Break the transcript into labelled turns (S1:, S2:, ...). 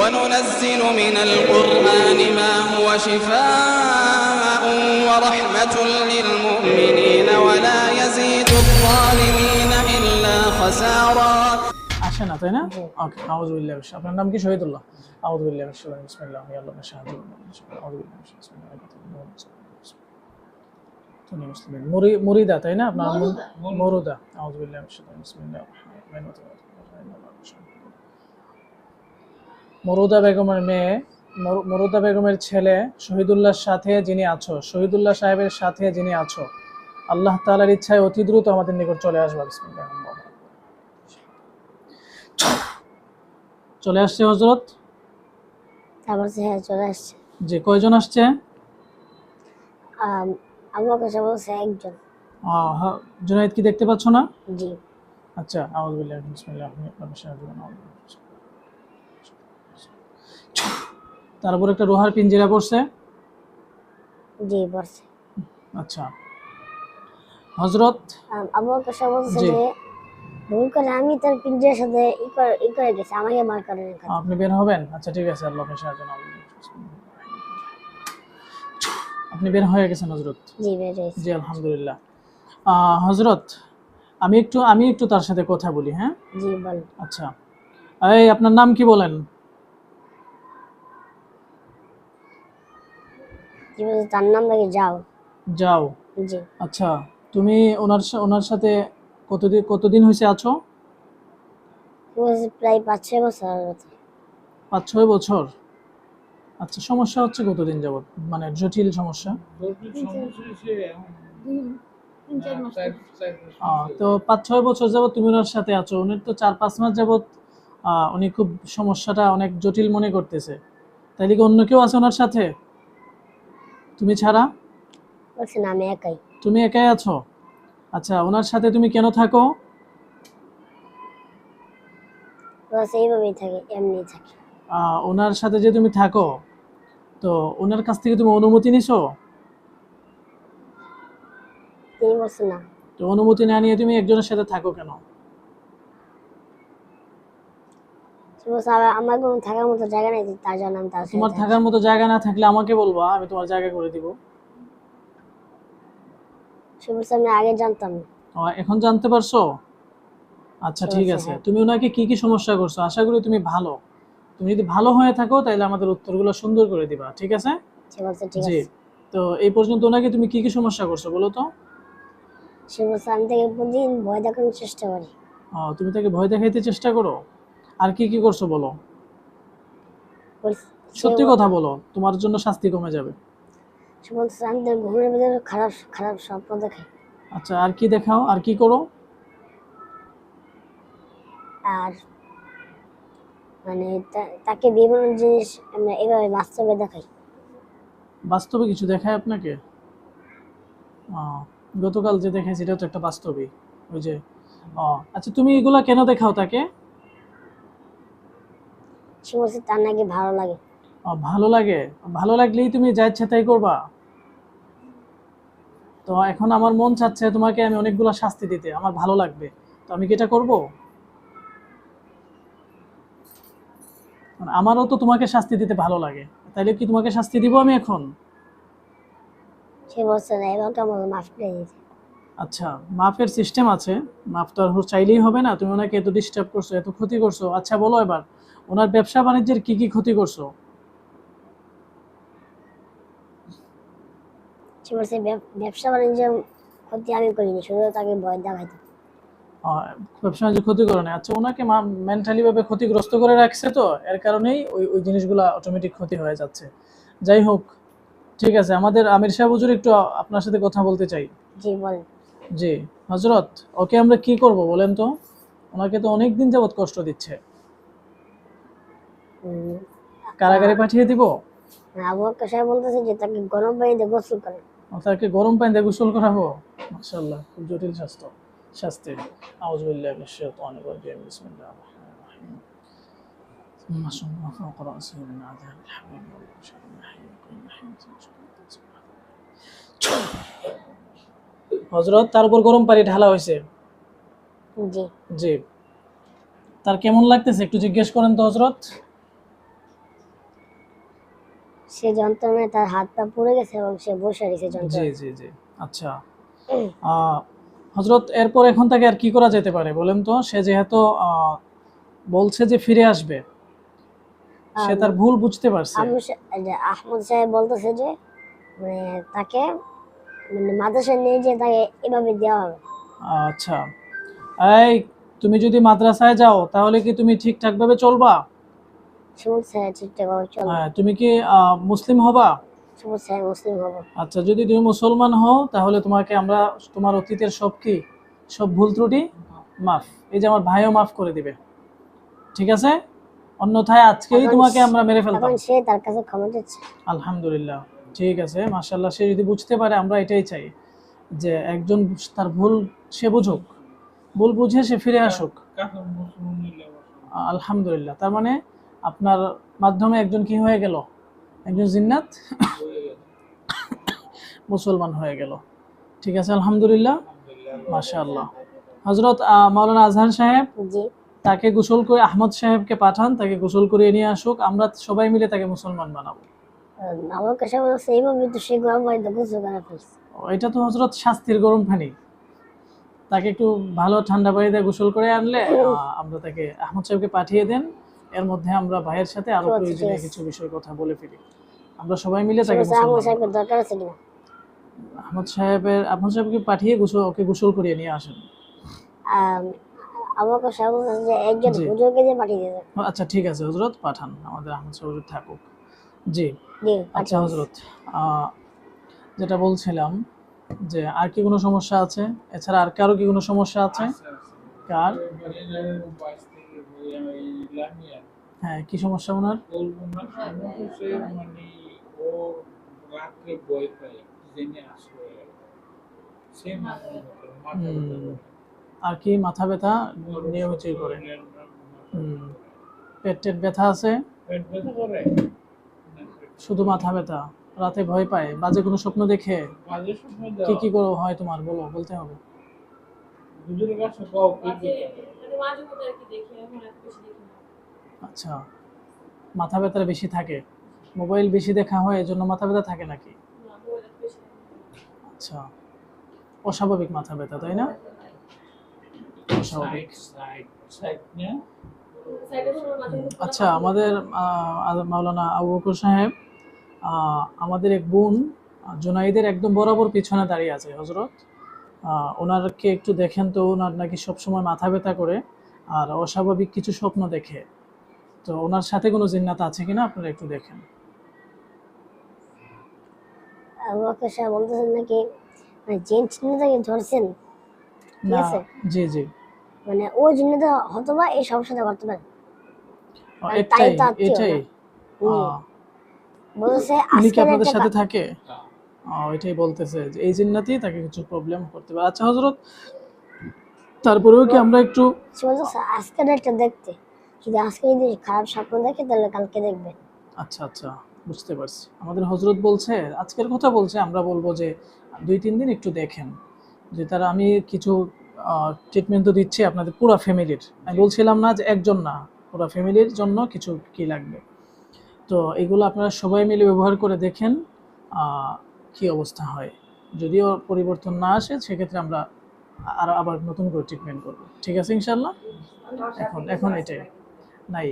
S1: وننزل من القرآن ما هو شفاء ورحمة للمؤمنين ولا يزيد الظالمين إلا خسارا
S2: আসে না তাই না ওকে আউযুবিল্লাহি মিনাশ আপনার নাম কি শহীদুল্লাহ আউযুবিল্লাহি মিনাশ শাইতানির বিসমিল্লাহ ইয়া আল্লাহ সাহায্য করুন আউযুবিল্লাহি মিনাশ শাইতানির তুমি মুসলিম মুরি মুরিদা তাই না আপনার নাম মরুদা আউযুবিল্লাহি মিনাশ শাইতানির বিসমিল্লাহ মরুদা বেগমের মেয়ে মরুদা বেগমের ছেলে শহীদুল্লাহর সাথে যিনি আছো শহীদুল্লাহ সাহেবের সাথে যিনি আছো আল্লাহ তালার ইচ্ছায় অতি দ্রুত আমাদের নিকট চলে আসবে চলে আসছে হজরত
S3: হ্যাঁ চলে আসছে।
S2: যে কয়জন আসছে?
S3: আম, আমার কাছে বলছে একজন।
S2: জুনাইদ কি দেখতে পাচ্ছ না?
S3: জি।
S2: আচ্ছা আউযু বিল্লাহি মিনাশ শাইতানির তার উপর একটা লোহার পিঞ্জিরা পড়ছে?
S3: জি বলছে
S2: আচ্ছা। হজরত
S3: আম, আমার কাছে বলছে। যে ভুল করে আমি তার পিঞ্জের সাথে ই করে ই করে গেছি আমাকে মার করে
S2: আপনি বের হবেন? আচ্ছা ঠিক আছে আল্লাহকে সাহায্য আপনি বের হয়ে গেছেন হজরত
S3: জি বের হয়েছে।
S2: জি আলহামদুলিল্লাহ। আহ, হজরত আমি একটু আমি একটু তার সাথে কথা বলি হ্যাঁ?
S3: জি বল
S2: আচ্ছা। এই আপনার নাম কি বলেন?
S3: জি বলছে তার নাম লাগে যাও?
S2: যাও?
S3: জি।
S2: আচ্ছা তুমি ওনার ওনার সাথে কতদিন কতদিন হয়েছে আছো?
S3: প্রায় পাঁচ ছয় বছর
S2: পাঁচ ছয় বছর? আচ্ছা সমস্যা হচ্ছে কতদিন যাবত মানে জটিল সমস্যা? তো পাঁচ ছয় বছর যাবত তুমি ওনার সাথে আছো। উনি তো চার পাঁচ মাস যাবত আহ, উনি খুব সমস্যাটা অনেক জটিল মনে করতেছে। তাইলে কি অন্য কেউ আছে ওনার সাথে? তুমি ছাড়া?
S3: বলছে না আমি একাই।
S2: তুমি একাই আছো? আচ্ছা ওনার সাথে তুমি কেন থাকো?
S3: বলছে এইভাবেই থাকে এমনি থাকে।
S2: ওনার সাথে যে তুমি থাকো তো ওনার কাছ থেকে তুমি অনুমতি নিছো?
S3: তিনি বলছে না।
S2: তো অনুমতি না নিয়ে তুমি একজনের সাথে থাকো কেন
S3: সে বলছে আমার- কোনো থাকার মতো জায়গা নেই তার জন্য আমি তার
S2: তোমার থাকার মতো জায়গা না থাকলে আমাকে বলবা আমি তোমার জায়গা করে দিব।
S3: বলছে আমি আগে জানতাম।
S2: এখন জানতে পারছ? আচ্ছা ঠিক আছে।
S3: হ্যাঁ।
S2: তুমি ওনাকে কি কি সমস্যা করছ? আশা করি তুমি ভালো। তুমি যদি ভালো হয়ে থাকো তাহলে আমাদের উত্তরগুলো সুন্দর করে দিবা ঠিক আছে?
S3: ঠিক আছে।
S2: তো এই পর্যন্ত ওনাকে তুমি কি কি সমস্যা করছ বলো তো?
S3: সে বলছে আমি তাকে প্রতিদিন ভয় দেখানোর চেষ্টা করি।
S2: ও, তুমি তাকে ভয় দেখাইতে চেষ্টা করো? আর কি কি করছ বলো? সত্যি কথা বলো তোমার জন্য শাস্তি কমে যাবে।
S3: সে বলছে আমি তার ঘুমের ভিতরে খারাপ খারাপ স্বপ্ন দেখাই
S2: আচ্ছা আর কি দেখাও আর কি করো?
S3: আর মানে তাকে বিভিন্ন জিনিস আমরা এভাবে বাস্তবে দেখাই।
S2: বাস্তবে কিছু দেখায় আপনাকে? গতকাল যে দেখাইছি এটা তো একটা বাস্তবই। ওই যে আচ্ছা তুমি এগুলা কেন দেখাও তাকে?
S3: সে বলছে তার নাকি ভালো লাগে।
S2: ভালো লাগে? ভালো লাগলেই তুমি যা ইচ্ছা তাই করবা। তো এখন আমার মন চাচ্ছে তোমাকে আমি অনেকগুলো শাস্তি দিতে আমার ভালো লাগবে। তো আমি কি এটা করব? মানে আমারও তো তোমাকে শাস্তি দিতে ভালো লাগে। তাইলে কি তোমাকে শাস্তি দিব আমি এখন? আচ্ছা মাফের সিস্টেম আছে। মাফ তো আর চাইলেই হবে না। তুমি ওনাকে এত ডিস্টার্ব করছ এত ক্ষতি করছ। আচ্ছা বলো এবার। ওনার ব্যবসা বাণিজ্যের কি কি ক্ষতি করছ?
S3: সে বলছে ব্যবসা বাণিজ্য ক্ষতি আমি করিনি শুধু তাকে ভয় দেখাইতাম
S2: ব্যবসা বাণিজ্য ক্ষতি করে না আচ্ছা ওনাকে মেন্টালি ভাবে ক্ষতিগ্রস্ত করে রাখছে তো এর কারণেই ওই ওই জিনিসগুলো অটোমেটিক ক্ষতি হয়ে যাচ্ছে। যাই হোক ঠিক আছে আমাদের আমির সাহেব হুজুর একটু আপনার সাথে কথা বলতে চাই।
S3: জি বলেন।
S2: জি হজরত ওকে আমরা কি করব বলেন তো? ওনাকে তো অনেক দিন যাবত কষ্ট দিচ্ছে। কারাগারে পাঠিয়ে দিব
S3: আবু বকর সাহেব বলতেছে যে তাকে গরম পানিতে গোসল করে
S2: ও তাকে গরম পানি দিয়ে গোসল করাবো মাশাআল্লাহ খুব জটিল স্বাস্থ্য শাস্তি আউযুবিল্লাহি মিনাশ শাইতানির রাজিম বিসমিল্লাহির রহমানির রহিম ثم صلى فوق رأسه من عذاب الحميم والبشر الحي القيوم হজরত তার উপর গরম পানি ঢালা হয়েছে
S3: জি
S2: জি তার কেমন লাগতেছে একটু জিজ্ঞেস করেন তো হজরত
S3: সে যন্ত্রণায় তার হাত পা পুড়ে গেছে এবং সে বসে রয়েছে
S2: জি
S3: যন্ত্রণা
S2: জি জি। আচ্ছা। আহ, হজরত এরপর এখন থেকে আর কি করা যেতে পারে বলেন তো? সে যেহেতু আহ, বলছে যে ফিরে আসবে। সে তার ভুল বুঝতে পারছে।
S3: সা- এই যে আহমদ সাহেব বলতেছে যে মানে তাকে মানে মাদ্রাসায় নিয়ে যে তাকে এভাবে দেওয়া হবে।
S2: আচ্ছা। এই তুমি যদি মাদ্রাসায় যাও তাহলে কি তুমি ঠিকঠাক ভাবে চলবা? তুমি কি আহ, মুসলিম হবা?
S3: মুসলিম হব।
S2: আচ্ছা যদি তুমি মুসলমান হও তাহলে তোমাকে আমরা তোমার অতীতের সব কি? সব ভুল ত্রুটি মাফ। এই যে আমার ভাইও মাফ করে দিবে। ঠিক আছে? অন্যথায় আজকেই তোমাকে আমরা মেরে ফেলতাম।
S3: সে তার কাছে ক্ষমা চাচ্ছে।
S2: আলহামদুলিল্লাহ। ঠিক আছে মাশাল্লাহ সে যদি বুঝতে পারে আমরা এটাই চাই যে একজন তার ভুল সে বুঝুক। ভুল বুঝে সে ফিরে আসুক। আলহামদুলিল্লাহ তার মানে আপনার মাধ্যমে একজন কি হয়ে গেল? একজন জিন্নাত? মুসলমান হয়ে গেল। ঠিক আছে আলহামদুলিল্লাহ। মাশাআল্লাহ। হজরত মাওলানা আজহার সাহেব তাকে গোসল করে আহমদ সাহেবকে পাঠান তাকে গোসল করিয়ে নিয়ে আসুক আমরা সবাই মিলে তাকে মুসলমান বানাবো। এটা তো হজরত শাস্তির গরম পানি। তাকে একটু ভালো ঠান্ডা পানিতে গোসল করে আনলে আমরা তাকে আহমদ সাহেবকে পাঠিয়ে দেন। এর মধ্যে আমরা ভাইয়ের সাথে
S3: আরও
S2: প্রয়োজনীয় কিছু বিষয় কথা বলে ফিরি আমরা সবাই মিলে তাকে
S3: আহমদ সাহেবের
S2: আহমদ সাহেবকে পাঠিয়ে গোসল ওকে গোসল করিয়ে নিয়ে আসেন।
S3: আমাকে সাহেব যে একজন হুজুরকে দিয়ে পাঠিয়ে
S2: ও, আচ্ছা ঠিক আছে হজরত পাঠান আমাদের আহমদ সাহেব থাকুক। জি। আচ্ছা আহ, যেটা বলছিলাম যে আর কি কোনো সমস্যা আছে? এছাড়া আর কারও কি কোনো সমস্যা আছে? কার? হ্যাঁ কি সমস্যা ওনার?
S4: মানে ও রাত্রে বই পায় জেনে আসলে
S2: আর কি মাথা ব্যথা? নিয়মিতই করে। হুম, পেট টেট ব্যথা আছে?
S4: পেট ব্যথা করে?
S2: শুধু মাথা ব্যথা? রাতে ভয় পায়? বাজে কোনো স্বপ্ন দেখে? কি কি করে হয় তোমার? বলো বলতে হবে।
S4: হুজুরের কাছে গাও কি
S2: আচ্ছা মাথা ব্যথা বেশি থাকে? মোবাইল বেশি দেখা হয় এজন্য মাথা ব্যথা থাকে নাকি? আচ্ছা অস্বাভাবিক মাথা ব্যথা তাই না? অস্বাভাবিক। আচ্ছা আমাদের মাওলানা আবু বকর সাহেব আমাদের এক বোন জোনাইদের একদম বরাবর পিছনে দাঁড়িয়ে আছে হজরত ওনারকে একটু দেখেন তো ওনার নাকি সবসময় মাথা ব্যথা করে আর অস্বাভাবিক কিছু স্বপ্ন দেখে। তো ওনার সাথে কোনো জিন্নাত আছে কিনা আপনারা একটু দেখেন।
S3: আমাকে সাহেব বলতেছেন নাকি মানে চিহ্নটাকে ধরছেন? ঠিক আছে।
S2: জি জি।
S3: মানে ওই চিহ্নটা হয়তো বা এই সমস্যাটা করতে পারে।
S2: ও,
S3: আর তাই
S2: এটাই এটাই।
S3: না। হুম। বলতেছে
S2: উনি কি
S3: আজকের
S2: আপনাদের সাথে থাকে? এটাই বলতেছে যে এই জিন্নাতেই তাকে কিছু প্রবলেম করতে পারে। আচ্ছা হজরত তারপরেও কি আমরা একটু
S3: বলতেছে আজকের একটা দেখতে। যদি আজকে যদি খারাপ স্বপ্ন দেখে তাহলে কালকে দেখবে।
S2: আচ্ছা আচ্ছা বুঝতে পারছি। আমাদের হজরত বলছে আজকের কথা বলছে আমরা বলব যে দুই তিন দিন একটু দেখেন। যে তারা আমি কিছু ট্রিটমেন্ট তো দিচ্ছি আপনাদের পুরো ফ্যামিলির আমি বলছিলাম না যে একজন না পুরো ফ্যামিলির জন্য কিছু কি লাগবে। তো এগুলো আপনারা সবাই মিলে ব্যবহার করে দেখেন। কি অবস্থা হয়? যদিও পরিবর্তন না আসে, সেক্ষেত্রে আমরা আর আবার নতুন করে ট্রিটমেন্ট করব। ঠিক আছে ইনশাল্লাহ এখন এখন এটাই। নাই।